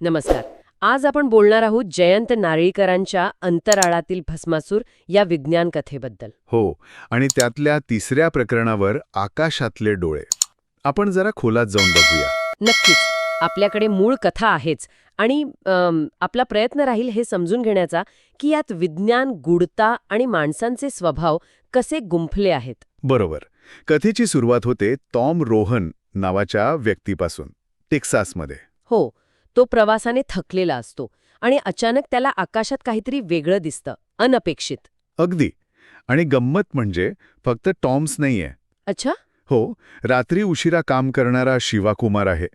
नमस्कार. आज आपण बोलणार आहोत जयंत नारळीकरांच्या अंतराळातील भस्मासूर या विज्ञान कथेबद्दल. हो आणि त्यातल्या तिसऱ्या प्रकरणावर आकाशातले डोळे. आपण जरा खोलात जाऊन बघूया. नक्कीच. आपल्याकडे मूळ कथा आहेच. आणि अम, आपला प्रयत्न राहील हे समजून घेण्याचा की यात विज्ञान गूढता आणि माणसांचे स्वभाव कसे गुंफले आहेत. बरोबर. कथेची सुरुवात होते टॉम रोहन नावाच्या व्यक्तीपासून टेक्सासमध्ये. हो. तो प्रवासाने थकलेला असतो आणि अचानक त्याला आकाशात काहीतरी वेगळं दिसतं अनपेक्षित. अगदी. आणि गंमत म्हणजे फक्त टॉम्स नाहीये. अच्छा? हो रात्री उशिरा काम करणारा शिवाकुमार आहे.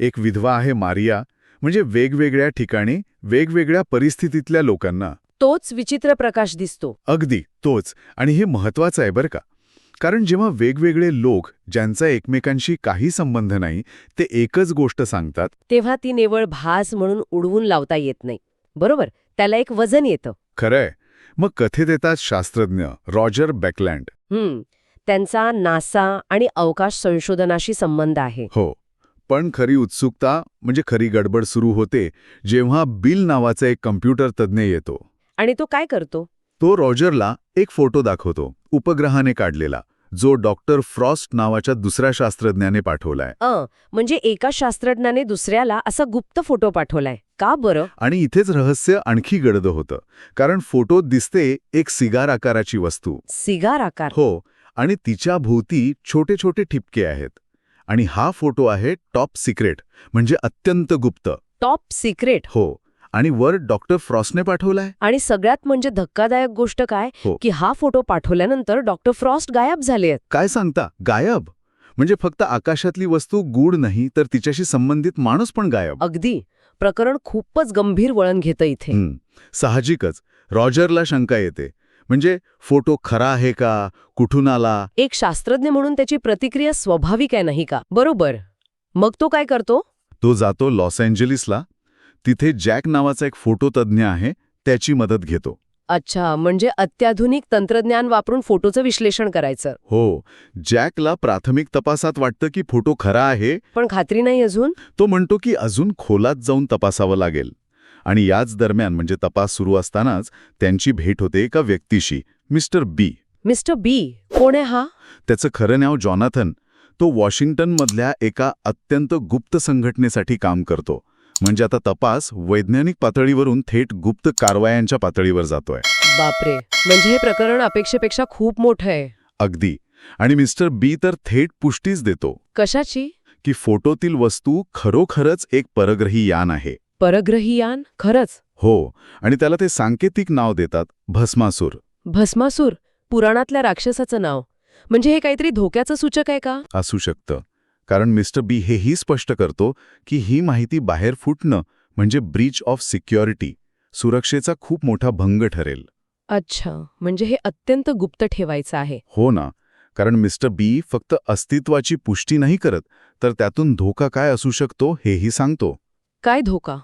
एक विधवा आहे मारिया म्हणजे वेगवेगळ्या ठिकाणी वेगवेगळ्या परिस्थितीतल्या लोकांना. तोच विचित्र प्रकाश दिसतो. अगदी तोच. आणि हे महत्वाचं आहे बरं का. कारण जेव्हा वेगवेगळे लोक ज्यांचा एकमेकांशी काही संबंध नाही ते एकच गोष्ट सांगतात. तेव्हा ती निवळ भास म्हणून उडवून लावता येत नाही. बरोबर? त्याला एक वजन येतं. खरंय. मग कथेत येतात शास्त्रज्ञ रॉजर बॅकलँड. हम्म. त्यांचा नासा आणि अवकाश संशोधनाशी संबंध आहे. हो. पण खरी उत्सुकता म्हणजे खरी गडबड सुरू होते जेव्हा बिल नावाचा एक कम्प्युटर तज्ज्ञ येतो. आणि तो काय करतो? तो रॉजरला एक फोटो दाखवतो उपग्रहाने काढलेला. जो डॉक्टर फ्रॉस्ट नावाच्या दुसऱ्या शास्त्रज्ञाने पाठवलाय. अ म्हणजे एका शास्त्रज्ञाने दुसऱ्याला असा गुप्त फोटो पाठवलाय. का बरं? आणि इथेच रहस्य आणखी गडद होतं. कारण फोटोत दिसते एक सिगार आकाराची वस्तू. सिगार आकार. हो आणि तिच्या भोवती छोटे छोटे ठिपके आहेत. आणि हा फोटो आहे टॉप सिक्रेट म्हणजे अत्यंत गुप्त. Top secret. हो आणि वर डॉक्टर फ्रॉस्टने पाठवलाय? आणि सगळ्यात म्हणजे धक्कादायक गोष्ट काय? हो. की हा फोटो पाठवल्यानंतर डॉक्टर फ्रॉस्ट गायब झाले आहेत. काय सांगता? गायब? म्हणजे फक्त आकाशातली वस्तू गूढ नाही तर तिच्याशी संबंधित माणूस पण गायब. अगदी. प्रकरण खूपच गंभीर वळण घेतं इथे. हं, साहजिकच. रॉजरला शंका येते. म्हणजे फोटो खरा आहे का? कुठून आला? एक शास्त्रज्ञ म्हणून त्याची प्रतिक्रिया स्वाभाविक आहे नाही का? बरोबर. मग तो काय करतो? तो जातो लॉस एंजेलिसला. तिथे जॅक नावाचा एक फोटो तज्ज्ञ आहे त्याची मदत घेतो. अच्छा म्हणजे अत्याधुनिक तंत्रज्ञान वापरून फोटोचं विश्लेषण करायचं. हो जॅकला प्राथमिक तपासात वाटतं की फोटो खरा आहे. पण खात्री नाही अजून? तो म्हणतो की अजून खोलात जाऊन तपासावं लागेल. आणि याच दरम्यान म्हणजे तपास सुरू असतानाच त्यांची भेट होते एका व्यक्तीशी मिस्टर बी. मिस्टर बी कोण आहे हा? त्याचं खरं नाव जॉनाथन. तो वॉशिंग्टनमधल्या एका अत्यंत गुप्त संघटनेसाठी काम करतो. म्हणजे आता तपास वैज्ञानिक पातळीवरून थेट गुप्त कारवायांच्या पातळीवर जातोय. बापरे. म्हणजे हे प्रकरण अपेक्षेपेक्षा खूप मोठं आहे. अगदी. आणि मिस्टर बी तर थेट पुष्टीच देतो. कशाची? की फोटोतील वस्तू खरोखरच एक परग्रही यान आहे. परग्रही यान? खरंच? हो. आणि त्याला ते सांकेतिक नाव देतात भस्मासूर. भस्मासूर? पुराणातल्या राक्षसाचं नाव. म्हणजे हे काहीतरी धोक्याचं सूचक आहे का? असू शकतं. कारण मिस्टर बी हेही स्पष्ट करतो की ही माहिती बाहेर फुटणं म्हणजे ब्रीच ऑफ सिक्युरिटी सुरक्षेचा खूप मोठा भंग ठरेल. अच्छा म्हणजे हे अत्यंत गुप्त ठेवायचं आहे. हो ना कारण मिस्टर बी फक्त अस्तित्वाची पुष्टी नाही करत तर त्यातून धोका काय असू शकतो हेही सांगतो. काय धोका?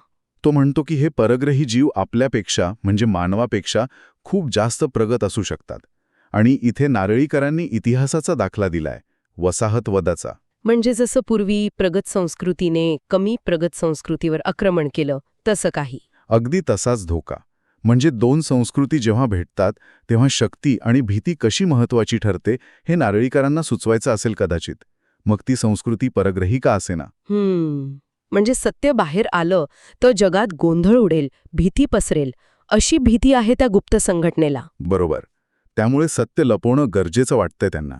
तो म्हणतो की हे परग्रही जीव आपल्यापेक्षा म्हणजे मानवापेक्षा खूप जास्त प्रगत असू शकतात. आणि इथे नारळीकरांनी इतिहासाचा दाखला दिलाय वसाहतवदाचा. म्हणजे जसं पूर्वी प्रगत संस्कृतीने कमी प्रगत संस्कृतीवर आक्रमण केलं तसं काही. अगदी तसाच धोका. म्हणजे दोन संस्कृती जेव्हा भेटतात तेव्हा शक्ती आणि भीती कशी महत्वाची ठरते हे नारळीकरांना सुचवायचं असेल कदाचित. मग ती संस्कृती परग्रही का असेना. हम्म. म्हणजे सत्य बाहेर आलं तर जगात गोंधळ उडेल भीती पसरेल अशी भीती आहे त्या गुप्त संघटनेला. बरोबर. त्यामुळे सत्य लपवणं गरजेचं वाटतंय त्यांना.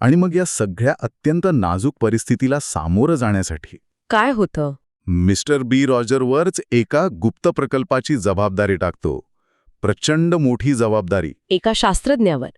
आणि मग या सगळ्या अत्यंत नाजूक परिस्थितीला सामोरं जाण्यासाठी. काय होतं? मिस्टर बी रॉजरवरच एका गुप्त प्रकल्पाची जबाबदारी टाकतो. प्रचंड मोठी जबाबदारी. एका शास्त्रज्ञावर.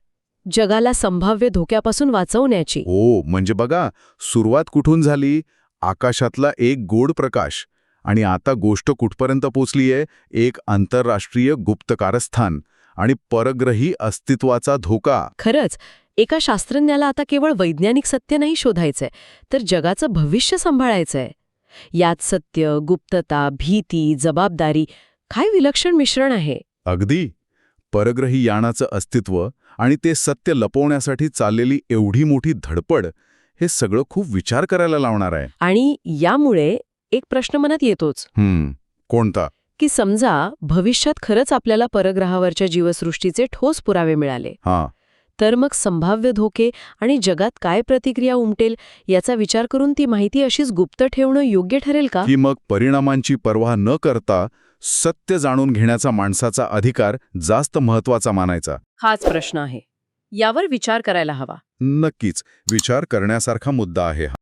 जगाला संभाव्य धोक्यापासून वाचवण्याची. हो म्हणजे बघा सुरुवात कुठून झाली? आकाशातला एक गोड प्रकाश. आणि आता गोष्ट कुठपर्यंत पोचलीये? एक आंतरराष्ट्रीय गुप्त कारस्थान. आणि परग्रही अस्तित्वाचा धोका. खरंच एका शास्त्रज्ञाला आता केवळ वैज्ञानिक सत्य नाही शोधायचंय तर जगाचं भविष्य सांभाळायचंय. यात सत्य गुप्तता भीती जबाबदारी काय विलक्षण मिश्रण आहे? अगदी. परग्रही यानाचं अस्तित्व आणि ते सत्य लपवण्यासाठी चाललेली एवढी मोठी धडपड हे सगळं खूप विचार करायला लावणार आहे. आणि यामुळे एक प्रश्न मनात येतोच. कोणता? की समजा भविष्यात खरंच आपल्याला परग्रहावरच्या जीवसृष्टीचे ठोस पुरावे मिळाले. हां. तर मग संभाव्य धोके आणि जगात काय प्रतिक्रिया उमटेल याचा विचार करून ती माहिती अशीच गुप्त ठेवणं योग्य ठरेल का? की मग परिणामांची पर्वा न करता सत्य जाणून घेण्याचा माणसाचा अधिकार जास्त महत्त्वाचा मानायचा. हाच प्रश्न आहे. यावर विचार करायला हवा. नक्कीच. विचार करण्यासारखा मुद्दा आहे हा.